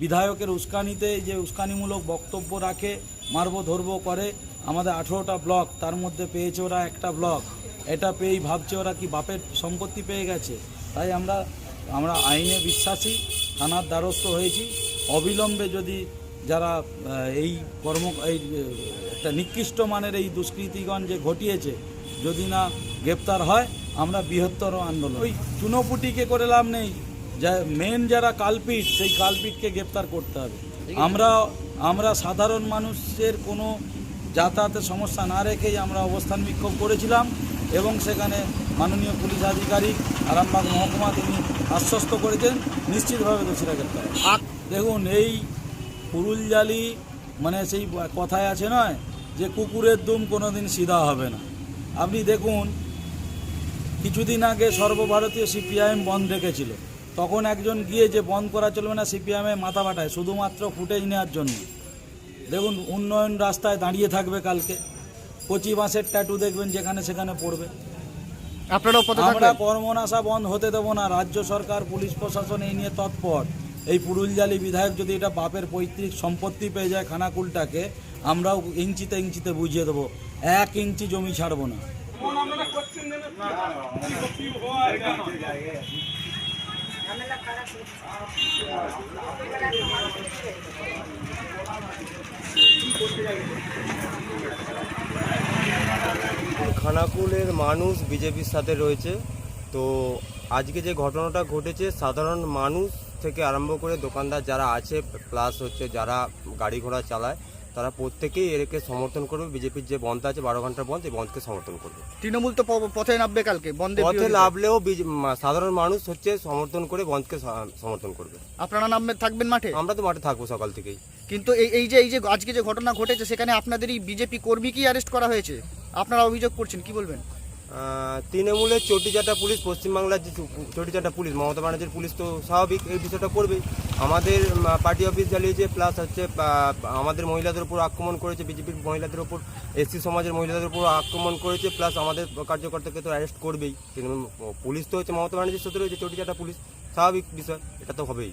বিধায়কের উস্কানিতে যে উস্কানিমূলক বক্তব্য রাখে, মারবো ধরবো করে, আমাদের আঠেরোটা ব্লক, তার মধ্যে পেয়েছে ওরা একটা ব্লক। এটা পেয়েই ভাবছে ওরা কি বাপের সম্পত্তি পেয়ে গেছে? তাই আমরা আমরা আইনে বিশ্বাসী, থানার দ্বারস্থ হয়েছি। অবিলম্বে যদি যারা এই কর্ম, এই, একটা নিকৃষ্ট মানের এই দুষ্কৃতিগণ যে ঘটিয়েছে, যদি না গ্রেপ্তার হয়, আমরা বৃহত্তর আন্দোলন। ওই চুনোপুটিকে করে লাভ নেই। যা মেন যারা কালপিট সেই কালপিটকে গ্রেপ্তার করতে হবে। আমরা আমরা সাধারণ মানুষের কোনো যাতায়াতের সমস্যা না রেখেই আমরা অবস্থান বিক্ষোভ করেছিলাম এবং সেখানে মাননীয় পুলিশ আধিকারিক আরামবাগ মহকুমা তিনি আশ্বস্ত করেছেন নিশ্চিতভাবে দোষীরা গ্রেপ্তার। দেখুন এই পুরুলজালি মানে সেই কথায় আছে নয় যে কুকুরের দুম কোনোদিন সিধা হবে না। আপনি দেখুন কিছুদিন আগে সর্বভারতীয় সিপিআইএম বন্ধ রেখেছিল তখন একজন গিয়ে যে বন্ধ করা চলবে না সিপিআইএমে মাথা বাটায় শুধুমাত্র ফুটেজ নেওয়ার জন্য। দেখুন উন্নয়ন রাস্তায় দাঁড়িয়ে থাকবে কালকে। কচি বাঁশের ট্যাটু দেখবেন যেখানে সেখানে পড়বে। আমরা কর্মনাশা বন্ধ হতে দেবো না রাজ্য সরকার পুলিশ প্রশাসন এই নিয়ে তৎপর। এই পুরুলজালি বিধায়ক যদি এটা বাপের পৈতৃক সম্পত্তি পেয়ে যায় খানাকুলটাকে আমরাও ইঞ্চিতে ইঞ্চিতে বুঝিয়ে দেবো এক ইঞ্চি জমি ছাড়বো না। খানাকুলের মানুষ বিজেপির সাথে রয়েছে। তো আজকে যে ঘটনাটা ঘটেছে, সাধারণ মানুষ থেকে আরম্ভ করে দোকানদার যারা আছে প্লাস হচ্ছে যারা গাড়ি ঘোড়া চালায় তারা প্রত্যেকেই এরকে সমর্থন করবে বিজেপির যে বন্ধ আছে বারো ঘণ্টার বন্ধ এই বন্ধকে সমর্থন করবে। তৃণমূল তো পথে নামবে কালকে বন্ধে পথে নামলেও সাধারণ মানুষ হচ্ছে সমর্থন করে বন্ধকে সমর্থন করবে। আপনারা নামবে থাকবেন মাঠে? আমরা তো মাঠে থাকব সকাল থেকেই। কিন্তু এই এই যে এই যে আজকে যে ঘটনা ঘটেছে সেখানে আপনাদেরই বিজেপি কর্মীকেই অ্যারেস্ট করা হয়েছে? আপনারা অভিযোগ করছেন কি বলবেন? তৃণমূলের চটিচাটা পুলিশ, পশ্চিমবাংলার যে চটিচাটা পুলিশ, মমতা ব্যানার্জির পুলিশ তো স্বাভাবিক এই বিষয়টা করবেই আমাদের পার্টি অফিস জ্বালিয়েছে প্লাস হচ্ছে আমাদের মহিলাদের উপর আক্রমণ করেছে, বিজেপির মহিলাদের উপর, এসসি সমাজের মহিলাদের উপর আক্রমণ করেছে প্লাস আমাদের কার্যকর্তাকে তো অ্যারেস্ট করবেই। তৃণমূল, পুলিশ তো হচ্ছে মমতা ব্যানার্জির সাথে রয়েছে চটিচাটা পুলিশ, স্বাভাবিক বিষয়, এটা তো হবেই।